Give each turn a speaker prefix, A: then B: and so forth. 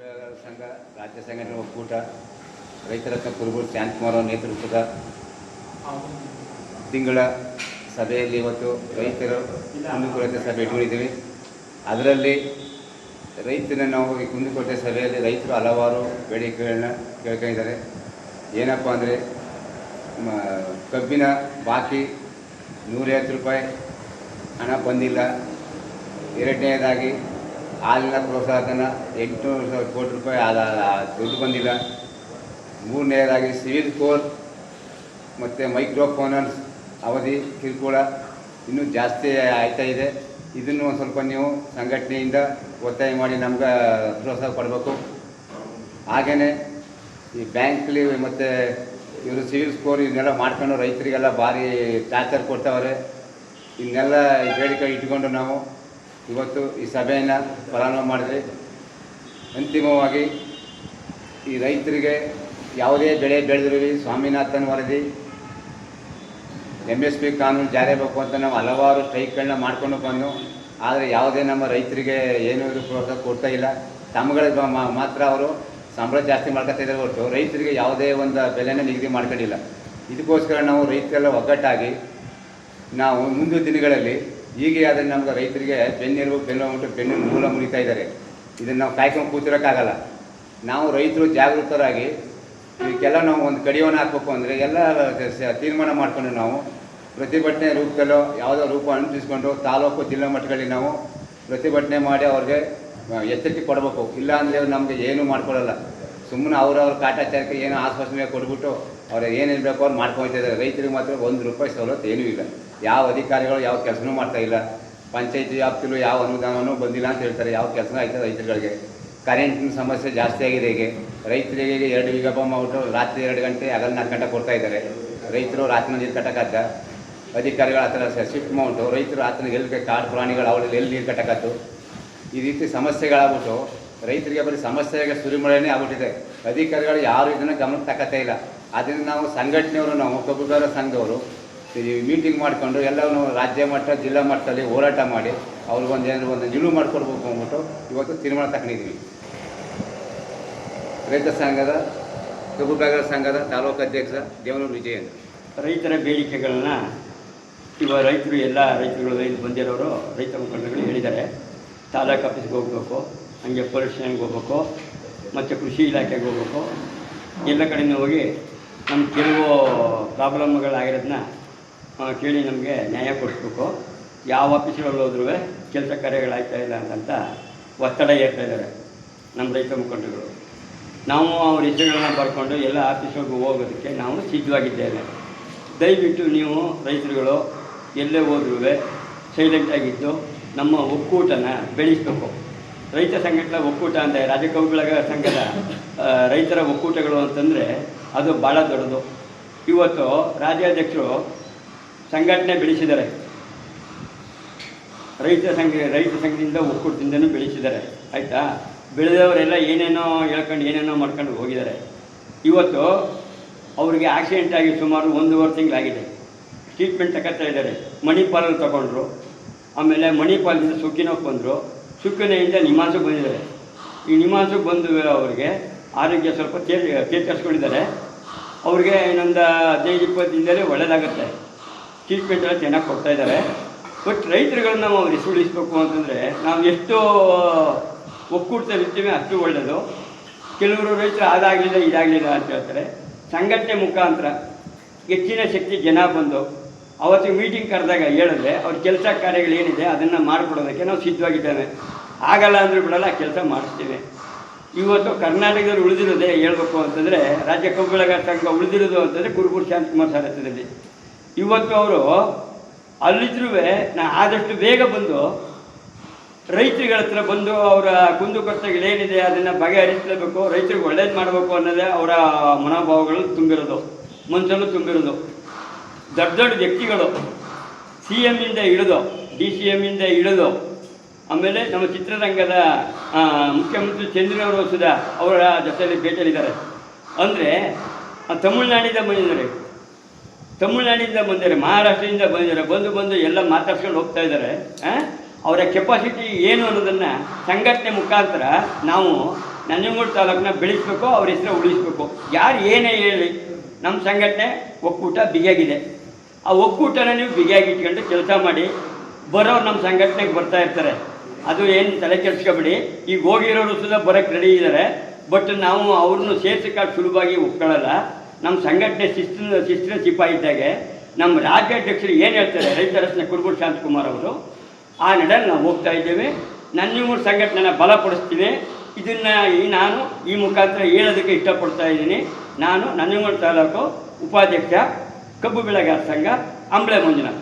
A: ಬೆಳೆಗಾರರ ಸಂಘ, ರಾಜ್ಯ ಸಂಘಟನೆ ಒಕ್ಕೂಟ ರೈತರ ಕುರುಬೂರು ಶಾಂತಕುಮಾರ್ ಅವರ ನೇತೃತ್ವದ ತಿಂಗಳ ಸಭೆಯಲ್ಲಿ ಇವತ್ತು ರೈತರು ಕುಂದುಕೊರತೆ ಸಭೆ ಇಟ್ಕೊಂಡಿದ್ದೀವಿ. ಅದರಲ್ಲಿ ರೈತನ ನಾವು ಈ ಕುಂದುಕೊರತೆ ಸಭೆಯಲ್ಲಿ ರೈತರು ಹಲವಾರು ಬೇಡಿಕೆಗಳನ್ನ ಕೇಳ್ಕೊಂಡಿದ್ದಾರೆ. ಏನಪ್ಪ ಅಂದರೆ ಕಬ್ಬಿನ ಬಾಕಿ ನೂರೈವತ್ತು ರೂಪಾಯಿ ಹಣ ಬಂದಿಲ್ಲ. ಎರಡನೇದಾಗಿ ಹಾಲಿನ ಪ್ರೋತ್ಸಾಹಧನ ಎಂಟುನೂರು ಸಾವಿರ ಕೋಟಿ ರೂಪಾಯಿ ಆದ ದುಡ್ಡು ಬಂದಿಲ್ಲ. ಮೂರನೇದಾಗಿ ಸಿವಿಲ್ ಕೋರ್ ಮತ್ತು ಮೈಕ್ರೋ ಫೈನಾನ್ಸ್ ಅವಧಿ ಕಿರುಕುಳ ಇನ್ನೂ ಜಾಸ್ತಿ ಆಯ್ತಾ ಇದೆ. ಇದನ್ನು ಒಂದು ಸ್ವಲ್ಪ ನೀವು ಸಂಘಟನೆಯಿಂದ ಒತ್ತಾಯ ಮಾಡಿ ನಮ್ಗೆ ಪ್ರೋತ್ಸಾಹ ಕೊಡಬೇಕು. ಹಾಗೆಯೇ ಈ ಬ್ಯಾಂಕ್ಲಿ ಮತ್ತು ಇವರು ಸಿವಿಲ್ ಸ್ಕೋರ್ ಇದನ್ನೆಲ್ಲ ಮಾಡ್ಕೊಂಡು ರೈತರಿಗೆಲ್ಲ ಭಾರಿ ಟಾರ್ಚರ್ ಕೊಡ್ತಾವ್ರೆ. ಇದನ್ನೆಲ್ಲ ಬೇಡಿಕೆ ಇಟ್ಕೊಂಡು ನಾವು ಇವತ್ತು ಈ ಸಭೆಯನ್ನು ಪ್ರಾರಂಭ ಮಾಡಿದ್ರೆ ಅಂತಿಮವಾಗಿ ಈ ರೈತರಿಗೆ ಯಾವುದೇ ಬೆಳೆ ಬೆಳೆದಿರಲಿ, ಸ್ವಾಮಿನಾಥನ್ ವರದಿ ಎಂ ಎಸ್ ಪಿ ಕಾನೂನು ಜಾರಿ ಬೇಕು ಅಂತ ನಾವು ಹಲವಾರು ಸ್ಟ್ರೈಕ್ಗಳನ್ನ ಮಾಡ್ಕೊಂಡು ಬಂದು, ಆದರೆ ಯಾವುದೇ ನಮ್ಮ ರೈತರಿಗೆ ಏನೂ ಪ್ರೋತ್ಸಾಹ ಕೊಡ್ತಾ ಇಲ್ಲ. ತಮ್ಮಗಳ ಮಾತ್ರ ಅವರು ಸಂಬಳ ಜಾಸ್ತಿ ಮಾಡ್ಕೊತಾ ಇದ್ದಾರೆ ಹೊರತು ರೈತರಿಗೆ ಯಾವುದೇ ಒಂದು ಬೆಲೆನ ನಿಗದಿ ಮಾಡ್ಕೊಂಡಿಲ್ಲ. ಇದಕ್ಕೋಸ್ಕರ ನಾವು ರೈತರೆಲ್ಲ ಒಗ್ಗಟ್ಟಾಗಿ ನಾವು ಮುಂದಿನ ದಿನಗಳಲ್ಲಿ ಹೀಗೆ ಆದರೆ ನಮ್ಗೆ ರೈತರಿಗೆ ಬೆನ್ನೆಲುಬು ಬೆನ್ನು ಬಿಟ್ಟು ಬೆನ್ನು ಮೂಲ ಮುರಿತಾ ಇದ್ದಾರೆ. ಇದನ್ನು ನಾವು ಕಾಯ್ಕೊಂಡು ಕೂತಿರೋಕ್ಕಾಗಲ್ಲ. ನಾವು ರೈತರು ಜಾಗೃತರಾಗಿ ಇದಕ್ಕೆಲ್ಲ ನಾವು ಒಂದು ಕಡಿವಾಣ ಹಾಕಬೇಕು ಅಂದರೆ ಎಲ್ಲ ತೀರ್ಮಾನ ಮಾಡಿಕೊಂಡು ನಾವು ಪ್ರತಿಭಟನೆ ರೂಪದಲ್ಲೋ, ಯಾವುದೋ ರೂಪ ಅನುಸರಿಸ್ಕೊಂಡು ತಾಲೂಕು, ಜಿಲ್ಲಾ ಮಟ್ಟಗಳಲ್ಲಿ ನಾವು ಪ್ರತಿಭಟನೆ ಮಾಡಿ ಅವ್ರಿಗೆ ಎಚ್ಚರಿಕೆ ಕೊಡಬೇಕು. ಇಲ್ಲ ಅಂದರೆ ನಮಗೆ ಏನೂ ಮಾಡ್ಕೊಳ್ಳಲ್ಲ ಸುಮ್ಮನೆ ಅವರವ್ರ ಕಾಟಾಚಾರಕ್ಕೆ ಏನೋ ಆಶ್ವಾಸನೆ ಕೊಟ್ಬಿಟ್ಟು ಅವ್ರಿಗೆ ಏನೇನು ಬೇಕೋ ಅವ್ರು ಮಾಡ್ಕೊಳ್ತಾ ಇದ್ದಾರೆ. ರೈತರಿಗೆ ಮಾತ್ರ ಒಂದು ರೂಪಾಯಿ ಸವಲತ್ತು ಏನೂ ಇಲ್ಲ. ಯಾವ ಅಧಿಕಾರಿಗಳು ಯಾವ ಕೆಲಸನೂ ಮಾಡ್ತಾ ಇಲ್ಲ. ಪಂಚಾಯತಿ ವ್ಯಾಪ್ತಿಲೂ ಯಾವ ಅನುದಾನವೂ ಬಂದಿಲ್ಲ ಅಂತ ಹೇಳ್ತಾರೆ. ಯಾವ ಕೆಲಸ ಆಯ್ತದೆ ರೈತರುಗಳಿಗೆ? ಕರೆಂಟಿನ ಸಮಸ್ಯೆ ಜಾಸ್ತಿ ಆಗಿದೆ ಈಗ ರೈತರಿಗೆ ಎರಡು ಈಗ ಮಾಡ್ಬಿಟ್ಟು ರಾತ್ರಿ ಎರಡು ಗಂಟೆ ಹಗಲು ನಾಲ್ಕು ಗಂಟೆ ಕೊಡ್ತಾ ಇದ್ದಾರೆ. ರೈತರು ರಾತ್ರಿ ನೀರು ಕಟ್ಟಕತ್ತ ಅಧಿಕಾರಿಗಳ ಹತ್ರ ಶಿಫ್ಟ್ ಮೌಂಟು ರೈತರು ಆತನಿಗೆ ಎಲ್ಲಿ ಕಾಡು ಪ್ರಾಣಿಗಳು ಅವಳಲ್ಲಿ ಎಲ್ಲಿ ನೀರು ಕಟ್ಟಕತ್ತು ಈ ರೀತಿ ಸಮಸ್ಯೆಗಳಾಗ್ಬಿಟ್ಟು ರೈತರಿಗೆ ಬರೀ ಸಮಸ್ಯೆಗೆ ಸುರಿಮಳೆಯೇ ಆಗ್ಬಿಟ್ಟಿದೆ. ಅಧಿಕಾರಿಗಳು ಯಾರು ಇದನ್ನು ಗಮನಕ್ಕೆ ತಕ್ಕತ್ತೇ ಇಲ್ಲ. ಅದರಿಂದ ನಾವು ಸಂಘಟನೆಯವರು, ನಾವು ಕಬ್ಬುಗಾರ ಸಂಘದವರು ಮೀಟಿಂಗ್ ಮಾಡಿಕೊಂಡು ಎಲ್ಲವನ್ನು ರಾಜ್ಯ ಮಟ್ಟ, ಜಿಲ್ಲಾ ಮಟ್ಟದಲ್ಲಿ ಹೋರಾಟ ಮಾಡಿ ಅವ್ರಿಗೊಂದು ಏನಾದ್ರು ಒಂದು ನಿಲುವು ಮಾಡಿಕೊಡ್ಬೇಕು ಅಂದ್ಬಿಟ್ಟು ಇವತ್ತು ತೀರ್ಮಾನ ತಗೊಂಡಿದ್ದೀವಿ ರೈತ ಸಂಘದ ಕಬ್ಬುಗಾರರ ಸಂಘದ ತಾಲೂಕು ಅಧ್ಯಕ್ಷ ದೇವನೂರು ವಿಜಯೇಂದ್ರ.
B: ರೈತರ ಬೇಡಿಕೆಗಳನ್ನ ಇವಾಗ ರೈತರು, ಎಲ್ಲ ರೈತರುಗಳು ರೈತ ಬಂದಿರೋರು, ರೈತ ಮುಖಂಡಗಳು ಹೇಳಿದ್ದಾರೆ. ತಾಲೂಕು ಆಫೀಸ್ಗೆ ಹೋಗ್ಬೇಕು, ಹಂಗೆ ಪೊಲೀಸ್ ಸ್ಟೇಷನ್ಗೆ ಹೋಗ್ಬೇಕು, ಮತ್ತು ಕೃಷಿ ಇಲಾಖೆಗೆ ಹೋಗ್ಬೇಕು. ಎಲ್ಲ ಕಡೆಯೂ ಹೋಗಿ ನಮ್ಮ ಕೆಲವು ಪ್ರಾಬ್ಲಮ್ಗಳಾಗಿರೋದನ್ನ ಕೇಳಿ ನಮಗೆ ನ್ಯಾಯ ಕೊಡಿಸ್ಬೇಕು. ಯಾವ ಆಫೀಸ್ಗಳಲ್ಲಿ ಹೋದ್ರೂ ಕೆಲಸ ಕಾರ್ಯಗಳಾಗ್ತಾ ಇಲ್ಲ ಅಂತಂತ ಒತ್ತಡ ಏರ್ತಾ ಇದ್ದಾರೆ ನಮ್ಮ ರೈತ ಮುಖಂಡರುಗಳು ನಾವು ಅವ್ರ ಹೆಸರುಗಳನ್ನ ಬರ್ಕೊಂಡು ಎಲ್ಲ ಆಫೀಸ್ಗಳಿಗೆ ಹೋಗೋದಕ್ಕೆ ನಾವು ಸಿದ್ಧವಾಗಿದ್ದೇವೆ. ದಯವಿಟ್ಟು ನೀವು ರೈತರುಗಳು ಎಲ್ಲೇ ಹೋದ್ರೂ ಸೈಲೆಂಟಾಗಿದ್ದು ನಮ್ಮ ಒಕ್ಕೂಟನ ಬೆಳೆಸ್ಬೇಕು. ರೈತ ಸಂಘಟನೆ ಒಕ್ಕೂಟ ಅಂದರೆ ರಾಜಕೌಗಳ ಸಂಘದ ರೈತರ ಒಕ್ಕೂಟಗಳು ಅಂತಂದರೆ ಅದು ಭಾಳ ದೊಡ್ಡದು. ಇವತ್ತು ರಾಜ್ಯಾಧ್ಯಕ್ಷರು ಸಂಘಟನೆ ಬೆಳೆಸಿದ್ದಾರೆ. ರೈತ ಸಂಘ, ರೈತ ಸಂಘದಿಂದ ಒಕ್ಕೂಟದಿಂದನೂ ಬೆಳೆಸಿದ್ದಾರೆ. ಆಯಿತಾ? ಬೆಳೆದವರೆಲ್ಲ ಏನೇನೋ ಹೇಳ್ಕೊಂಡು ಏನೇನೋ ಮಾಡ್ಕೊಂಡು ಹೋಗಿದ್ದಾರೆ. ಇವತ್ತು ಅವರಿಗೆ ಆಕ್ಸಿಡೆಂಟ್ ಆಗಿ ಸುಮಾರು ಒಂದೂವರೆ ತಿಂಗಳಾಗಿದೆ. ಟ್ರೀಟ್ಮೆಂಟ್ ತಗೋತಾ ಇದ್ದಾರೆ. ಮಣಿಪಾಲಲ್ಲಿ ತಗೊಂಡ್ರು. ಆಮೇಲೆ ಮಣಿಪಾಲದಿಂದ ಸುಕ್ಕಿನೋಗಿ ಬಂದರು. ಸುಕ್ಕಿನಿಂದ ನಿಮಾಸಕ್ಕೆ ಬಂದಿದ್ದಾರೆ. ಈ ನಿಮಾಸಕ್ಕೆ ಬಂದು ಅವರಿಗೆ ಆರೋಗ್ಯ ಸ್ವಲ್ಪ ಚೇತರಿಸ್ಕೊಂಡಿದ್ದಾರೆ ಅವ್ರಿಗೆ ಇನ್ನೊಂದು ಹದಿನೈದು, ಇಪ್ಪತ್ತು ದಿನದಲ್ಲಿ ಒಳ್ಳೆಯದಾಗುತ್ತೆ ಟ್ರೀಟ್ಮೆಂಟ್ ಎಲ್ಲ ಚೆನ್ನಾಗಿ ಕೊಡ್ತಾ ಇದ್ದಾರೆ ಬಟ್ ರೈತರುಗಳನ್ನ ನಾವು ಉಳಿಸ್ಬೇಕು ಅಂತಂದರೆ ನಾವು ಎಷ್ಟು ಒಕ್ಕೂಡ್ತಾ ಇರ್ತೀವಿ ಅಷ್ಟು ಒಳ್ಳೆಯದು ಕೆಲವರು ರೈತರು ಅದಾಗಲಿಲ್ಲ, ಇದಾಗಲಿಲ್ಲ ಅಂತ ಹೇಳ್ತಾರೆ. ಸಂಘಟನೆ ಮುಖಾಂತರ ಹೆಚ್ಚಿನ ಶಕ್ತಿ ಜನ ಬಂದು ಅವತ್ತಿಗೆ ಮೀಟಿಂಗ್ ಕರೆದಾಗ ಹೇಳಿದ್ರೆ ಅವ್ರ ಕೆಲಸ ಕಾರ್ಯಗಳು ಏನಿದೆ ಅದನ್ನು ಮಾಡಿಕೊಡೋದಕ್ಕೆ ನಾವು ಸಿದ್ಧವಾಗಿದ್ದೇವೆ. ಆಗಲ್ಲ ಅಂದರೂ ಬಿಡಲ್ಲ, ಕೆಲಸ ಮಾಡಿಸ್ತೀವಿ. ಇವತ್ತು ಕರ್ನಾಟಕದಲ್ಲಿ ಉಳಿದಿರೋದೇ ಹೇಳ್ಬೇಕು ಅಂತಂದರೆ ರಾಜ್ಯ ಕಬ್ಬಳಗ ಸಂಘ ಉಳಿದಿರೋದು ಅಂತಂದರೆ ಕುರುಬೂರು ಶಾಂತಕುಮಾರ್ ಸಾರಥ್ಯದಲ್ಲಿ. ಇವತ್ತು ಅವರು ಅಲ್ಲಿದ್ರೂ ನಾ ಆದಷ್ಟು ಬೇಗ ಬಂದು ರೈತರುಗಳ ಹತ್ರ ಬಂದು ಅವರ ಕುಂದುಕೊರತೆಗಳೇನಿದೆ ಅದನ್ನು ಬಗೆಹರಿಸಲೇಬೇಕು, ರೈತರಿಗೆ ಒಳ್ಳೇದು ಮಾಡಬೇಕು ಅನ್ನೋದೇ ಅವರ ಮನೋಭಾವಗಳು ತುಂಬಿರೋದು ಮನಸ್ಸಲ್ಲೂ ತುಂಬಿರೋದು. ದೊಡ್ಡ ದೊಡ್ಡ ವ್ಯಕ್ತಿಗಳು ಸಿ ಎಮ್ಮಿಂದ ಇಳಿದು ಡಿ ಸಿ ಎಮ್ಮಿಂದ ಇಳಿದು, ಆಮೇಲೆ ನಮ್ಮ ಚಿತ್ರರಂಗದ ಮುಖ್ಯಮಂತ್ರಿ ಚಂದ್ರನವರು ಸುಧಾ ಅವರ ಜೊತೆಯಲ್ಲಿ ಭೇಟಿಯಲ್ಲಿದ್ದಾರೆ. ಅಂದರೆ ತಮಿಳುನಾಡಿಂದ ಬಂದಿದ್ದಾರೆ ತಮಿಳ್ನಾಡಿಂದ ಬಂದಿದ್ದಾರೆ, ಮಹಾರಾಷ್ಟ್ರದಿಂದ ಬಂದಿದ್ದಾರೆ, ಬಂದು ಬಂದು ಎಲ್ಲ ಮಾತಾಡ್ಸ್ಕೊಂಡು ಹೋಗ್ತಾ ಇದ್ದಾರೆ ಅವರ ಕೆಪಾಸಿಟಿ ಏನು ಅನ್ನೋದನ್ನು ಸಂಘಟನೆ ಮುಖಾಂತರ ನಾವು ನಂಜನಗೂಡು ತಾಲೂಕನ್ನ ಬೆಳೆಸ್ಬೇಕು, ಅವ್ರ ಹೆಸರು ಉಳಿಸ್ಬೇಕು. ಯಾರು ಏನೇ ಹೇಳಿ, ನಮ್ಮ ಸಂಘಟನೆ ಒಕ್ಕೂಟ ಬಿಗಿಯಾಗಿದೆ. ಆ ಒಕ್ಕೂಟನ ನೀವು ಬಿಗಿಯಾಗಿ ಇಟ್ಕೊಂಡು ಕೆಲಸ ಮಾಡಿ, ಬರೋರು ನಮ್ಮ ಸಂಘಟನೆಗೆ ಬರ್ತಾ ಇರ್ತಾರೆ. ಅದು ಏನು ತಲೆ ಕೆಡ್ಸ್ಕೊಬೇಡಿ. ಈಗ ಹೋಗಿರೋರು ಸುಧಾ ಬರೋಕ್ಕೆ ರೆಡಿ ಇದ್ದಾರೆ ಬಟ್ ನಾವು ಅವ್ರನ್ನೂ ಸೇರ್ಸಕ್ಕೆ ಸುಲಭವಾಗಿ ಒಪ್ಕೊಳ್ಳಲ್ಲ. ನಮ್ಮ ಸಂಘಟನೆ ಶಿಸ್ತಿನ ಶಿಸ್ತಿನ ಸಿಪಾಯಿ ಇದ್ದಾಗೆ ನಮ್ಮ ರಾಜ್ಯಾಧ್ಯಕ್ಷರು ಏನು ಹೇಳ್ತಾರೆ? ರೈತ ರತ್ನ ಕುರುಬೂರು ಶಾಂತಕುಮಾರ್ ಅವರು, ಆ ನಡೆಯಲ್ಲಿ ನಾವು ಹೋಗ್ತಾ ಇದ್ದೇವೆ. ನನ್ನ ಮೂರು ಸಂಘಟನೆನ ಬಲಪಡಿಸ್ತೀನಿ. ಇದನ್ನು ಈ ನಾನು ಈ ಮುಖಾಂತರ ಹೇಳೋದಕ್ಕೆ ಇಷ್ಟಪಡ್ತಾ ಇದ್ದೀನಿ. ನಾನು ನಂಜನಗೂಡು ತಾಲೂಕು ಉಪಾಧ್ಯಕ್ಷ ಕಬ್ಬು ಬೆಳೆಗಾರ ಸಂಘ ಅಂಬಳೆ ಮಂಜುನಾಥ್.